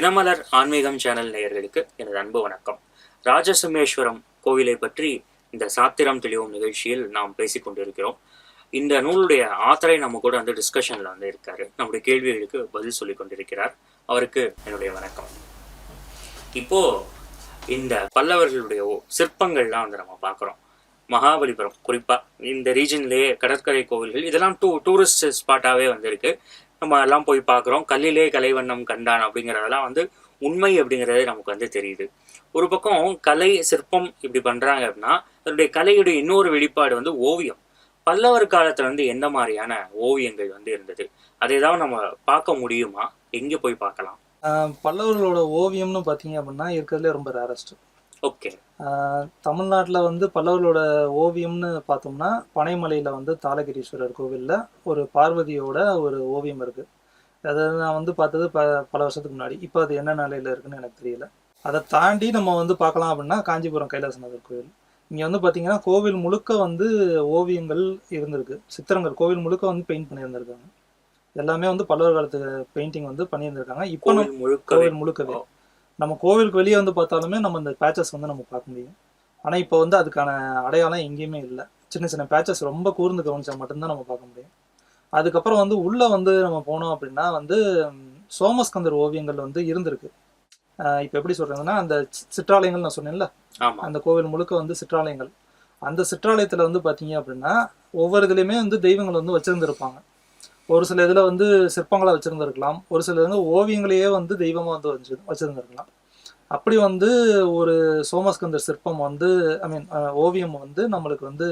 தினமலர் ஆன்மீகம் சேனல் நேயர்களுக்கு எனது அன்பு வணக்கம். ராஜசுமேஸ்வரம் கோவிலை பற்றி இந்த சாத்திரம் தெளிவும் நிகழ்ச்சியில் நாம் பேசிக் கொண்டிருக்கிறோம். இந்த நூலுடைய ஆத்தரை நம்ம கூட வந்து டிஸ்கஷன்ல வந்து இருக்காரு. நம்முடைய கேள்விகளுக்கு பதில் சொல்லி கொண்டிருக்கிறார். அவருக்கு என்னுடைய வணக்கம். இப்போ இந்த பல்லவர்களுடைய சிற்பங்கள்லாம் வந்து நம்ம பார்க்குறோம். மகாபலிபுரம் குறிப்பா இந்த ரீஜன்லேயே கடற்கரை கோவில்கள் இதெல்லாம் டூ டூரிஸ்ட் ஸ்பாட்டாவே வந்திருக்கு. நம்ம எல்லாம் போய் பார்க்குறோம். கல்லிலே கலைவண்ணம் கண்டான் அப்படிங்கிறதெல்லாம் வந்து உண்மை அப்படிங்கிறதே நமக்கு வந்து தெரியுது. ஒரு பக்கம் கலை சிற்பம் இப்படி பண்றாங்க அப்படின்னா அதனுடைய கலையுடைய இன்னொரு வெளிப்பாடு வந்து ஓவியம். பல்லவர் காலத்துல வந்து எந்த மாதிரியான ஓவியங்கள் வந்து இருந்தது? அதை ஏதாவது நம்ம பார்க்க முடியுமா? எங்க போய் பார்க்கலாம். ஆஹ் பல்லவர்களோட ஓவியம்னு பார்த்தீங்க அப்படின்னா இருக்கிறதுலே ரொம்ப ரேரஸ்ட் ஓகே. தமிழ்நாட்டில் வந்து பல்லவர்களோட ஓவியம்னு பார்த்தோம்னா பனைமலையில் வந்து தாளகிரீஸ்வரர் கோவிலில் ஒரு பார்வதியோட ஒரு ஓவியம் இருக்குது அதை நான் வந்து பார்த்தது ப பல வருஷத்துக்கு முன்னாடி. இப்போ அது என்ன நிலையில் இருக்குன்னு எனக்கு தெரியல. அதை தாண்டி நம்ம வந்து பார்க்கலாம் அப்படின்னா காஞ்சிபுரம் கைலாசநாதர் கோவில். இங்கே வந்து பார்த்தீங்கன்னா கோவில் முழுக்க வந்து ஓவியங்கள் இருந்திருக்கு. சித்திரங்கள் கோவில் முழுக்க வந்து பெயிண்ட் பண்ணியிருந்திருக்காங்க. எல்லாமே வந்து பல்லவர் காலத்து பெயிண்டிங் வந்து பண்ணியிருந்திருக்காங்க. இப்போ முழுக்க கோவில் முழுக்கவே. நம்ம கோவிலுக்கு வெளியே வந்து பார்த்தாலுமே நம்ம இந்த பேச்சஸ் வந்து நம்ம பார்க்க முடியும். ஆனால் இப்போ வந்து அதுக்கான அடையாளம் எங்கேயுமே இல்லை. சின்ன சின்ன பேச்சஸ் ரொம்ப கூர்ந்து கவனிச்சா மட்டும்தான் நம்ம பார்க்க முடியும். அதுக்கப்புறம் வந்து உள்ள வந்து நம்ம போனோம் அப்படின்னா வந்து சோமஸ்கந்தர் ஓவியங்கள் வந்து இருந்திருக்கு. இப்போ எப்படி சொல்றதுன்னா அந்த சிற்றாலயங்கள் நான் சொன்னேன்ல? அந்த கோவில் முழுக்க வந்து சிற்றாலயங்கள். அந்த சிற்றாலயத்துல வந்து பாத்தீங்க அப்படின்னா ஒவ்வொரு இதுலயுமே வந்து தெய்வங்கள் வந்து வச்சிருந்திருப்பாங்க. ஒரு சில இதுல வந்து சிற்பங்களா வச்சிருந்திருக்கலாம். ஒரு சில இதுல ஓவியங்களையே வந்து தெய்வமா வந்து வச்சு வச்சிருந்திருக்கலாம். அப்படி வந்து ஒரு சோமஸ்கந்தர் சிற்பம் வந்து ஐ மீன் ஓவியம் வந்து நம்மளுக்கு வந்து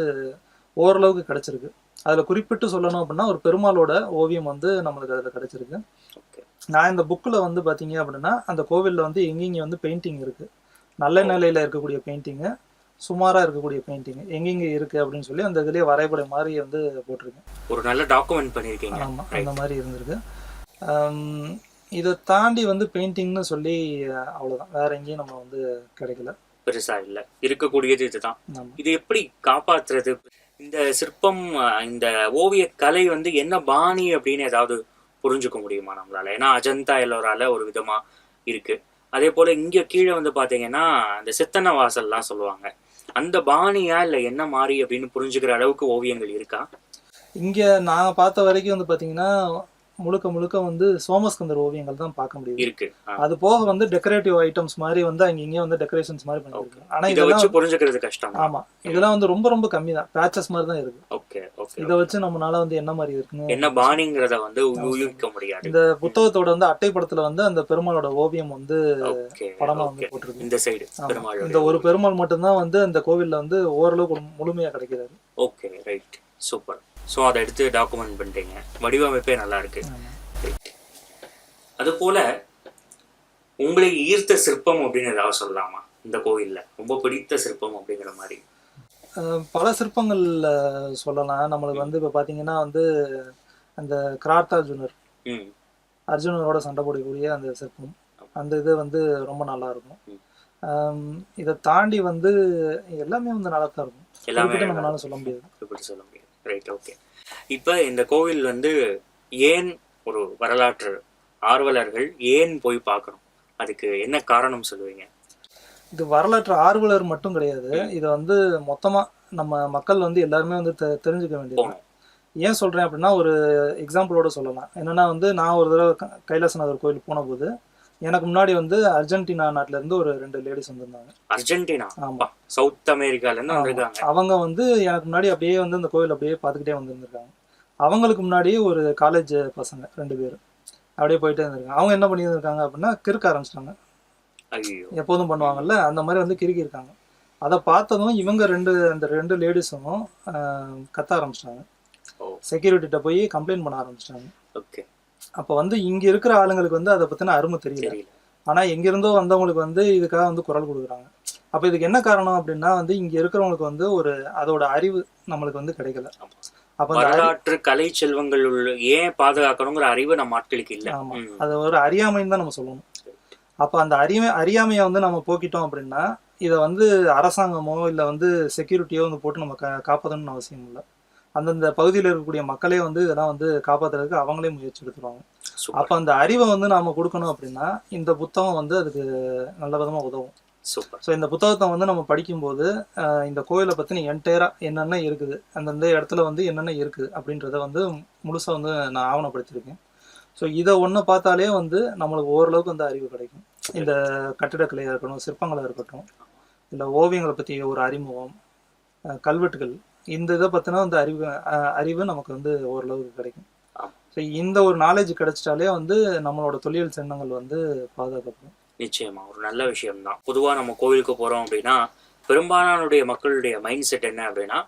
ஓரளவுக்கு கிடைச்சிருக்கு. அதுல குறிப்பிட்டு சொல்லணும் அப்படின்னா ஒரு பெருமாளோட ஓவியம் வந்து நம்மளுக்கு அதுல கிடைச்சிருக்கு. ஓகே. நான் இந்த புக்கில் வந்து பார்த்தீங்க அப்படின்னா அந்த கோவிலில் வந்து எங்கெங்க வந்து பெயிண்டிங் இருக்கு. நல்ல நிலையில இருக்கக்கூடிய பெயிண்டிங்கு சுமாரா இருக்கக்கூடிய பெயிண்டிங் எங்கெங்க இருக்கு அப்படின்னு சொல்லி அந்த இதுலயே வரைபடம் மாதிரி வந்து போட்டிருக்கேன். ஒரு நல்ல டாக்குமெண்ட் பண்ணிருக்கீங்க ஆமா அந்த மாதிரி இருந்திருக்கு. இதை தாண்டி வந்து பெயிண்டிங்னு சொல்லி அஹ், அவ்வளவுதான். வேற எங்கேயும் நம்ம வந்து கிடைக்கல. பெருசா இல்ல. இருக்கக்கூடியது இதுதான். இது எப்படி காப்பாத்துறது? இந்த சிற்பம் இந்த ஓவிய கலை வந்து என்ன பாணி அப்படின்னு ஏதாவது புரிஞ்சுக்க முடியுமா நம்மளால? ஏன்னா அஜந்தா எல்லோரால ஒரு விதமா இருக்கு. அதே போல இங்க கீழே வந்து பாத்தீங்கன்னா இந்த சித்தன வாசல்லாம் சொல்லுவாங்க. அந்த பாணியா இல்ல என்ன மாதிரி அப்படின்னு புரிஞ்சுக்கிற அளவுக்கு ஓவியங்கள் இருக்கா? இங்க நான் பார்த்த வரைக்கும் வந்து பாத்தீங்கன்னா முழுக்க முழுக்க வந்து சோமஸ்கந்தர் ஓவியங்கள் தான் பார்க்க முடியுது. இருக்கு. அது போக வந்து டெக்கரேட்டிவ் ஐட்டம்ஸ் மாதிரி வந்து அங்க இங்கேயும் வந்து டெக்கரேஷன்ஸ் மாதிரி பண்ணிருக்கு ஆனா இதை வச்சு புரிஞ்சுக்கிறது கஷ்டம். ஆமா. இதெல்லாம் வந்து ரொம்ப ரொம்ப கம்மி தான். பேச்சஸ் மாதிரி தான் இருக்கு. ஓகே ஓகே இதை வச்சு நம்மளால வந்து என்ன மாதிரி இருக்குன்னு என்ன பாணிங்கிறத வந்து ஊகிக்க முடியாது. இந்த புத்தகத்தோட வந்து அட்டை படத்துல வந்து அந்த பெருமாளோட ஓவியம் வந்து படமா வந்து போட்டிருக்கு. இந்த சைடு இந்த ஒரு பெருமாள் மட்டும்தான் வந்து அந்த கோவில்ல வந்து ஓரளவுக்கு முழுமையா கிடைக்கிறாரு. ஓகே ரைட் சூப்பர் ஸோ அதை எடுத்து டாக்குமெண்ட் பண்ணிட்டீங்க. வடிவமைப்பே நல்லா இருக்கு அது போல உங்களை ஈர்த்த சிற்பம் அப்படின்னு ஏதாவது சொல்லலாமா? இந்த கோவில்ல ரொம்ப பிடித்த சிற்பம் அப்படிங்கிற மாதிரி. பல சிற்பங்கள் அஹ், சொல்லலாம். நம்மளுக்கு வந்து இப்ப பாத்தீங்கன்னா வந்து அந்த கிரார்த்தார்ஜுனர். ம். அர்ஜுனனோட சண்டை போடக்கூடிய அந்த சிற்பம். அந்த இது வந்து ரொம்ப நல்லா இருக்கும் இதை தாண்டி வந்து எல்லாமே வந்து நல்லா தான் இருக்கும். எல்லாமே நம்மளால சொல்ல முடியாது. ரைட் ஓகே இப்போ இந்த கோவில் வந்து ஏன் ஒரு வரலாற்று ஆர்வலர்கள் ஏன் போய் பார்க்கணும்? அதுக்கு என்ன காரணம் சொல்லுவீங்க? இது வரலாற்று ஆர்வலர் மட்டும் கிடையாது. இது வந்து மொத்தமா நம்ம மக்கள் வந்து எல்லாருமே வந்து தெ- தெரிஞ்சுக்க வேண்டியது ஏன் சொல்றேன் அப்படின்னா ஒரு எக்ஸாம்பிளோட சொல்லலாம். என்னன்னா வந்து நான் ஒரு தடவை கைலாசநாதர் கோயில் போன போது எனக்கு முன்னாடி வந்து அர்ஜென்டினா நாட்டுல இருந்து ஒரு ரெண்டு லேடிஸ் வந்திருந்தாங்க. அர்ஜென்டினா? ஆமா. சவுத் அமெரிக்கால இருந்து. வந்திருக்காங்க. அவங்க வந்து எனக்கு முன்னாடி அப்படியே வந்து இந்த கோயில் அப்படியே பார்த்துக்கிட்டே வந்திருந்திருக்காங்க. அவங்களுக்கு முன்னாடி ஒரு காலேஜ் பசங்க ரெண்டு பேர். அப்படியே போயிட்டே இருந்திருக்காங்க அவங்க என்ன பண்ணியிருந்திருக்காங்க அப்படின்னா கிறுக்க ஆரம்பிச்சிட்டாங்க. எப்போதும் பண்ணுவாங்கல்ல அந்த மாதிரி வந்து கிறுக்கி இருக்காங்க அதை பார்த்ததும் இவங்க ரெண்டு அந்த ரெண்டு லேடிஸும் கத்த ஆரம்பிச்சிட்டாங்க. ஓ. செக்யூரிட்டிகிட்ட போய் கம்ப்ளைண்ட் பண்ண ஆரம்பிச்சிட்டாங்க. ஓகே அப்போ வந்து இங்க இருக்கிற ஆளுங்களுக்கு வந்து அதை பத்தின அருமை தெரியல. தெரியல. ஆனா எங்க இருந்தோ வந்தவங்களுக்கு வந்து இதுக்காக வந்து குரல் கொடுக்குறாங்க. அப்ப இதுக்கு என்ன காரணம் அப்படின்னா வந்து இங்க இருக்கிறவங்களுக்கு வந்து ஒரு அதோட அறிவு நம்மளுக்கு வந்து கிடைக்கல. அப்ப வரலாற்று கலை செல்வங்கள் உள்ள ஏன் பாதுகாக்கணுங்கிற அறிவு நம்ம ஆட்களுக்கு இல்ல. ஆமா. ம். அது ஒரு அறியாமைன்னு தான் நம்ம சொல்லணும். அப்ப அந்த அறிமை அறியாமையை வந்து நம்ம போக்கிட்டோம் அப்படின்னா இதை வந்து அரசாங்கமோ இல்ல வந்து செக்யூரிட்டியோ வந்து போட்டு நம்ம கா- காப்பாத்தணும்னு அவசியம் இல்லை. அந்தந்த பகுதியில் இருக்கக்கூடிய மக்களே வந்து இதெல்லாம் வந்து காப்பாத்துறதுக்கு அவங்களே முயற்சி எடுத்துருவாங்க. அப்போ அந்த அறிவை வந்து நாம கொடுக்கணும் அப்படின்னா இந்த புத்தகம் வந்து அதுக்கு நல்ல விதமா உதவும். சூப்பர். ஸோ இந்த புத்தகத்தை வந்து நம்ம படிக்கும்போது இந்த கோயிலை பற்றின என்டையரா என்னென்ன இருக்குது அந்தந்த இடத்துல வந்து என்னென்ன இருக்குது அப்படின்றத வந்து முழுசாக வந்து நான் ஆவணப்படுத்தியிருக்கேன். ஸோ இதை ஒன்று பார்த்தாலே வந்து நம்மளுக்கு ஓரளவுக்கு வந்து அறிவு கிடைக்கும். இந்த கட்டிடக்கலையாக இருக்கட்டும் சிற்பங்களாக இருக்கட்டும் இல்லை ஓவியங்களை பற்றி ஒரு அறிமுகம் கல்வெட்டுகள் இந்த இதை பற்றின அந்த அறிவு அறிவு நமக்கு வந்து ஓரளவுக்கு கிடைக்கும். ஸோ இந்த ஒரு நாலேஜ் கிடைச்சிட்டாலே வந்து நம்மளோட தொழில் சின்னங்கள் வந்து பாதுகாக்கப்படும். நிச்சயமா ஒரு நல்ல விஷயம்தான். பொதுவா நம்ம கோவிலுக்கு போறோம் அப்படின்னா பெரும்பாலானுடைய மக்களுடைய மைண்ட் செட் என்ன அப்படின்னா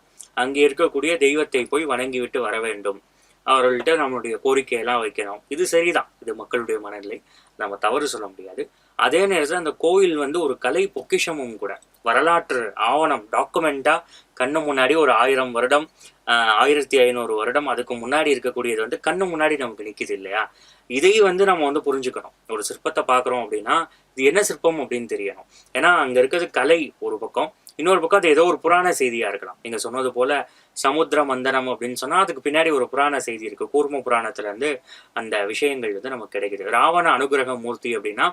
அங்கே இருக்கக்கூடிய தெய்வத்தை போய் வணங்கி விட்டு வர வேண்டும். அவர்கள்ட்ட நம்மளுடைய கோரிக்கையெல்லாம் வைக்கணும். இது சரிதான். இது மக்களுடைய மனநிலை. நம்ம தவறு சொல்ல முடியாது. அதே நேரத்தில் அந்த கோயில் வந்து ஒரு கலை பொக்கிஷமும் கூட வரலாற்று ஆவணம் டாக்குமெண்டா கண்ணு முன்னாடி ஒரு ஆயிரம் வருடம் ஆஹ், ஆயிரத்தி ஐநூறு வருடம் அதுக்கு முன்னாடி இருக்கக்கூடியது வந்து கண்ணு முன்னாடி நமக்கு நிக்குது இல்லையா? இதையும் வந்து நம்ம வந்து புரிஞ்சுக்கணும். ஒரு சிற்பத்தை பார்க்குறோம் அப்படின்னா இது என்ன சிற்பம் அப்படின்னு தெரியணும். ஏன்னா அங்க இருக்கிறது கலை ஒரு பக்கம் இன்னொரு பக்கம் அது ஏதோ ஒரு புராண செய்தியாக இருக்கலாம். நீங்கள் சொன்னது போல சமுத்திர மந்தனம் அப்படின்னு சொன்னால் அதுக்கு பின்னாடி ஒரு புராண செய்தி இருக்குது கூர்ம புராணத்துலேருந்து அந்த விஷயங்கள் வந்து நமக்கு கிடைக்குது. ராவண அனுகிரக மூர்த்தி அப்படின்னா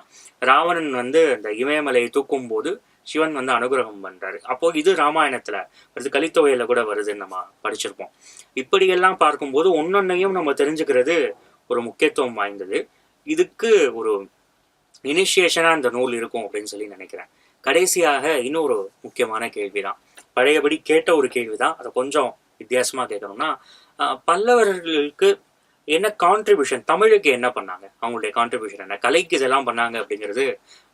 ராவணன் வந்து அந்த இமயமலையை தூக்கும் போது சிவன் வந்து அனுகிரகம் பண்ணுறாரு அப்போ இது ராமாயணத்தில் வருது கலித்தொகையில கூட வருதுன்னு நம்ம படிச்சிருப்போம். இப்படியெல்லாம் பார்க்கும்போது ஒன்னொன்னையும் நம்ம தெரிஞ்சுக்கிறது ஒரு முக்கியத்துவம் வாய்ந்தது. இதுக்கு ஒரு இனிஷியேஷனாக இந்த நூல் இருக்கும் அப்படின்னு சொல்லி நினைக்கிறேன். கடைசியாக இன்னொரு முக்கியமான கேள்விதான். பழையபடி கேட்ட ஒரு கேள்விதான். அதை கொஞ்சம் வித்தியாசமா கேட்கணும்னா பல்லவர்களுக்கு என்ன கான்ட்ரிபியூஷன் தமிழுக்கு என்ன பண்ணாங்க? அவங்களுடைய கான்ட்ரிபியூஷன் என்ன? கலைக்கு இதெல்லாம் பண்ணாங்க அப்படிங்கிறது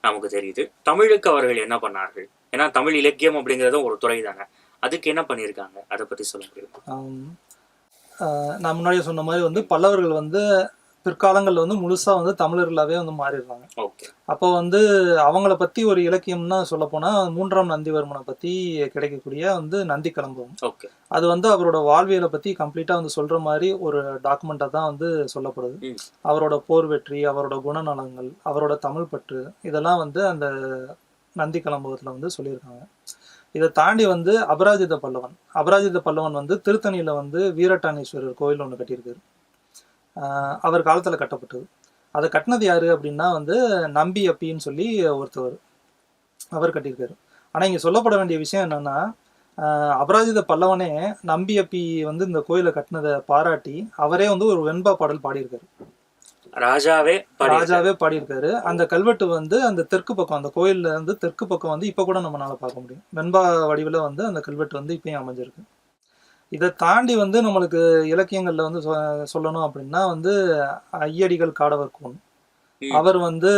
நமக்கு தெரியுது. தமிழுக்கு அவர்கள் என்ன பண்ணார்கள்? ஏன்னா தமிழ் இலக்கியம் அப்படிங்கிறதும் ஒரு துறை தானே. அதுக்கு என்ன பண்ணியிருக்காங்க? அதை பத்தி சொல்ல முடியுமா? நான் முன்னாடி சொன்ன மாதிரி வந்து பல்லவர்கள் வந்து பிற்காலங்களில் வந்து முழுசா வந்து தமிழர்களாவே வந்து மாறிடுறாங்க. அப்போ வந்து அவங்கள பத்தி ஒரு இலக்கியம்னா சொல்ல போனா மூன்றாம் நந்திவர்மனை பத்தி கிடைக்கக்கூடிய வந்து நந்தி கலம்பகம் ஓகே. அது வந்து அவரோட வாழ்வியலை பத்தி கம்ப்ளீட்டா வந்து சொல்ற மாதிரி ஒரு டாக்குமெண்டா தான் வந்து சொல்லப்படுது. அவரோட போர் வெற்றி அவரோட குணநலங்கள் அவரோட தமிழ் பற்று இதெல்லாம் வந்து அந்த நந்தி கலம்பகத்துல வந்து சொல்லியிருக்காங்க. இதை தாண்டி வந்து அபராஜித பல்லவன் அபராஜித பல்லவன் வந்து திருத்தணியில வந்து வீரட்டானீஸ்வரர் கோயில் ஒன்று கட்டியிருக்காரு. அவர் காலத்துல கட்டப்பட்டது. அதை கட்டினது யாரு அப்படின்னா வந்து நம்பி அப்பின்னு சொல்லி ஒருத்தவர் அவர் கட்டியிருக்காரு. ஆனா இங்க சொல்லப்பட வேண்டிய விஷயம் என்னன்னா அபராஜித பல்லவனே நம்பி அப்பி வந்து இந்த கோயிலை கட்டினதை பாராட்டி அவரே வந்து ஒரு வெண்பா பாடல் பாடியிருக்காரு. ராஜாவே ராஜாவே பாடியிருக்காரு. அந்த கல்வெட்டு வந்து அந்த தெற்கு பக்கம் அந்த கோயில்ல இருந்து தெற்கு பக்கம் வந்து இப்ப கூட நம்மளால பார்க்க முடியும். வெண்பா வடிவில் வந்து அந்த கல்வெட்டு வந்து இப்பயும் அமைஞ்சிருக்கு. இதை தாண்டி வந்து நம்மளுக்கு இலக்கியங்கள்ல வந்து சொல்லணும் அப்படின்னா வந்து ஐயடிகள் காடவர் கோன். அவர் வந்து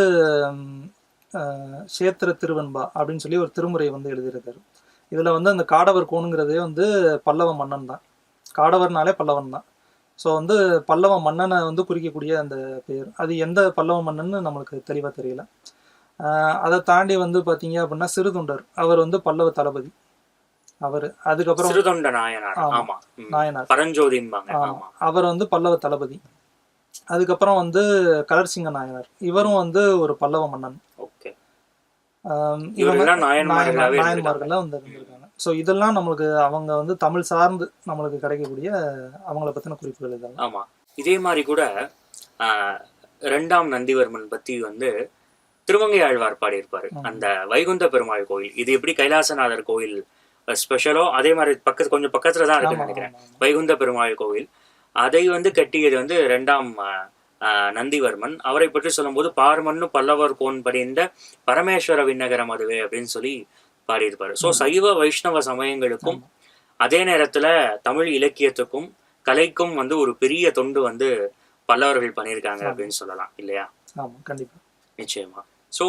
சேத்திர திருவெண்பா அப்படின்னு சொல்லி ஒரு திருமுறை வந்து எழுதியிருக்காரு. இதுல வந்து அந்த காடவர் கோனுங்கிறதே வந்து பல்லவ மன்னன் தான். காடவர்னாலே பல்லவன் தான். ஸோ வந்து பல்லவ மன்னனை வந்து குறிக்கக்கூடிய அந்த பேர். அது எந்த பல்லவ மன்னன்னு நம்மளுக்கு தெளிவாக தெரியல. அதை தாண்டி வந்து பார்த்தீங்க அப்படின்னா சிறுதொண்டர். அவர் வந்து பல்லவ தளபதி. அவர். அதுக்கப்புறம் சிறுதொண்ட நாயனார். ஆமா. நாயனார். ஆமா. அவர் வந்து பல்லவ தளபதி. அதுக்கப்புறம் வந்து கலர்சிங்க நாயனார். இவரும் வந்து ஒரு பல்லவ மன்னன். ஓகே. நாயன்மார்கள்லாம் வந்து இருந்திருக்காங்க. ஸோ இதெல்லாம் நம்மளுக்கு அவங்க வந்து தமிழ் சார்ந்து நம்மளுக்கு கிடைக்கக்கூடிய அவங்கள பத்தின குறிப்புகள் இதெல்லாம். ஆமா. இதே மாதிரி கூட ரெண்டாம் நந்திவர்மன் பத்தி வந்து திருமங்கை ஆழ்வார் பாடியிருப்பாரு. அந்த வைகுந்த பெருமாள் கோயில். இது எப்படி கைலாசநாதர் கோயில் ஸ்பெஷலோ அதே மாதிரி பக்கத்து கொஞ்சம் பக்கத்துல தான் இருக்குன்னு நினைக்கிறேன். வைகுந்த பெருமாள் கோவில். அதை வந்து கட்டியது வந்து ரெண்டாம் நந்திவர்மன். அவரை பற்றி சொல்லும்போது பார்மன்னு பல்லவர் கோன் படிந்த பரமேஸ்வர விண்ணகரம் அதுவே அப்படின்னு சொல்லி பாடியிருப்பாரு. ஸோ சைவ வைஷ்ணவ சமயங்களுக்கும் அதே நேரத்துல தமிழ் இலக்கியத்துக்கும் கலைக்கும் வந்து ஒரு பெரிய தொண்டு வந்து பல்லவர்கள் பண்ணியிருக்காங்க. அப்படின்னு சொல்லலாம் இல்லையா? கண்டிப்பா. நிச்சயமா. ஸோ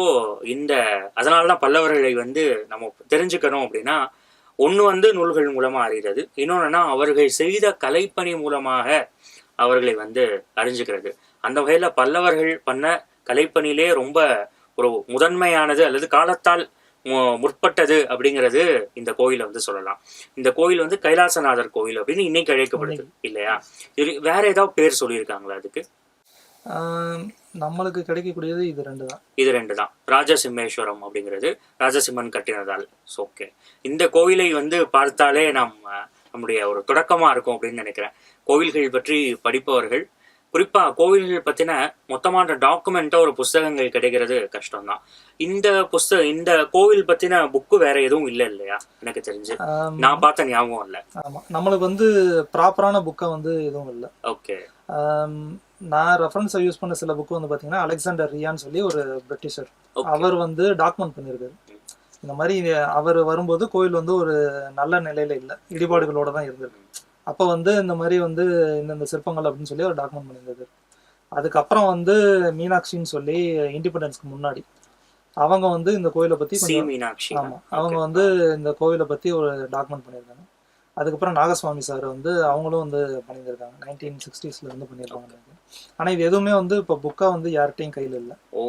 இந்த அதனால தான் பல்லவர்களை வந்து நம்ம தெரிஞ்சுக்கணும் அப்படின்னா ஒன்று வந்து நூல்கள் மூலமா அறிகிறது. இன்னொன்னுனா அவர்கள் செய்த கலைப்பணி மூலமாக அவர்களை வந்து அறிஞ்சுக்கிறது. அந்த வகையில பல்லவர்கள் பண்ண கலைப்பணியிலே ரொம்ப ஒரு முதன்மையானது அல்லது காலத்தால் முற்பட்டது அப்படிங்கிறது இந்த கோயிலை வந்து சொல்லலாம். இந்த கோயில் வந்து கைலாசநாதர் கோயில் அப்படின்னு இன்னைக்கு அழைக்கப்படுது. இல்லையா? இது வேற ஏதாவது பேர் சொல்லியிருக்காங்களா அதுக்கு? நம்மளுக்கு கிடைக்கக்கூடியது இது ரெண்டு தான் இது ரெண்டு தான் ராஜசிம்மேஸ்வரம் அப்படிங்கிறது ராஜசிம்மன் கட்டினதால். ஓகே இந்த கோயிலை வந்து பார்த்தாலே நாம் நம்முடைய ஒரு தொடக்கமா இருக்கும் அப்படின்னு நினைக்கிறேன். கோவில்கள் பற்றி படிப்பவர்கள் குறிப்பா கோவில்கள் பத்தின மொத்தமான டாக்குமெண்ட்டா ஒரு புஸ்தகங்கள் கிடைக்கிறது கஷ்டம்தான். இந்த புஸ்தக இந்த கோவில் பத்தின புக்கு வேற எதுவும் இல்லை இல்லையா? எனக்கு தெரிஞ்சு. நான் பார்த்த ஞாபகம் இல்லை. ஆமா. நம்மளுக்கு வந்து ப்ராப்பரான புக்கை வந்து எதுவும் இல்லை. ஓகே நான் ரெஃபரன்ஸை யூஸ் பண்ண சில புக்கு வந்து பார்த்தீங்கன்னா அலெக்சாண்டர் ரியான்னு சொல்லி ஒரு பிரிட்டிஷர். அவர் வந்து டாக்குமெண்ட் பண்ணியிருக்காரு. இந்த மாதிரி அவர் வரும்போது கோயில் வந்து ஒரு நல்ல நிலையில இல்லை. இடிபாடுகளோட தான் இருந்தது. அப்போ வந்து இந்த மாதிரி வந்து இந்தந்த சிற்பங்கள் அப்படின்னு சொல்லி அவர் டாக்குமெண்ட் பண்ணியிருந்தது அதுக்கப்புறம் வந்து மீனாட்சின்னு சொல்லி இண்டிபெண்டன்ஸ்க்கு முன்னாடி அவங்க வந்து இந்த கோயிலை கொஞ்சம் மீனாட்சி. ஆமா அவங்க வந்து இந்த கோவிலை பத்தி ஒரு டாக்குமெண்ட் பண்ணியிருக்காங்க. அதுக்கப்புறம் நாகசுவாமி சார் வந்து அவங்களும் வந்து பண்ணியிருக்காங்க நைன்டீன் சிக்ஸ்டீஸ்ல இருந்து பண்ணியிருக்காங்க. நினைக்கிறேன். ஆனா இது எதுவுமே வந்து இப்போ புக்கா வந்து யார்கிட்டையும் கையில இல்லை. ஓ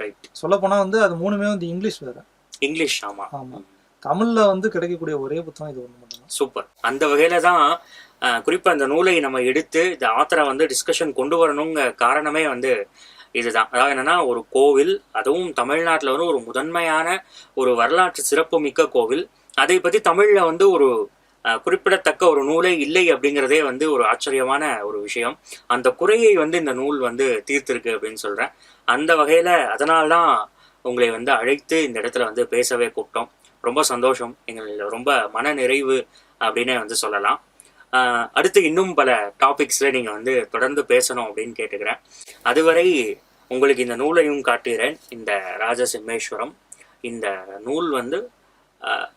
ரைட் சொல்ல போனா வந்து அது மூணுமே வந்து இங்கிலீஷ் வேற. இங்கிலீஷ் ஆமா. ஆமா. தமிழ்ல வந்து கிடைக்கக்கூடிய ஒரே புத்தகம் இது ஒன்று மட்டும்தான். சூப்பர். அந்த வகையில தான் அஹ், குறிப்பா இந்த நூலை நம்ம எடுத்து இந்த ஆத்தரை வந்து டிஸ்கஷன் கொண்டு வரணுங்க காரணமே வந்து இதுதான். அதாவது என்னன்னா ஒரு கோவில் அதுவும் தமிழ்நாட்டில் வந்து ஒரு முதன்மையான ஒரு வரலாற்று சிறப்புமிக்க கோவில். அதை பத்தி தமிழ்ல வந்து ஒரு குறிப்பிடத்தக்க ஒரு நூலே இல்லை அப்படிங்கிறதே வந்து ஒரு ஆச்சரியமான ஒரு விஷயம். அந்த குறையை வந்து இந்த நூல் வந்து தீர்த்திருக்கு அப்படின்னு சொல்கிறேன் அந்த வகையில் அதனால்தான் உங்களை வந்து அழைத்து இந்த இடத்துல வந்து பேசவே கூப்பிட்டோம். ரொம்ப சந்தோஷம். எங்கள் ரொம்ப மன நிறைவு அப்படின்னே வந்து சொல்லலாம். அடுத்து இன்னும் பல டாபிக்ஸில் நீங்கள் வந்து தொடர்ந்து பேசணும் அப்படின்னு கேட்டுக்கிறேன். அதுவரை உங்களுக்கு இந்த நூலையும் காட்டுகிறேன். இந்த ராஜசிம்மேஸ்வரம். இந்த நூல் வந்து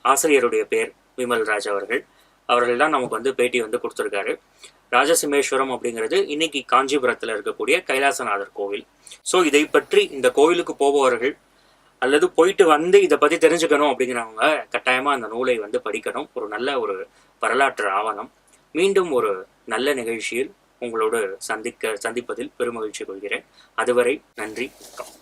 ஆசிரியருடைய பேர் விமல்ராஜ் அவர்கள். அவர்கள் தான் நமக்கு வந்து பேட்டி வந்து கொடுத்துருக்காரு. ராஜசிம்மேஸ்வரம் அப்படிங்கிறது இன்னைக்கு காஞ்சிபுரத்தில் இருக்கக்கூடிய கைலாசநாதர் கோவில். ஸோ இதை பற்றி இந்த கோவிலுக்கு போபவர்கள் அல்லது போயிட்டு வந்து இதை பற்றி தெரிஞ்சுக்கணும் அப்படிங்கிறவங்க கட்டாயமாக அந்த நூலை வந்து படிக்கணும். ஒரு நல்ல ஒரு வரலாற்று ஆவணம். மீண்டும் ஒரு நல்ல நிகழ்ச்சியில் உங்களோடு சந்திக்க சந்திப்பதில் பெருமகிழ்ச்சி கொள்கிறேன். அதுவரை நன்றி வணக்கம்.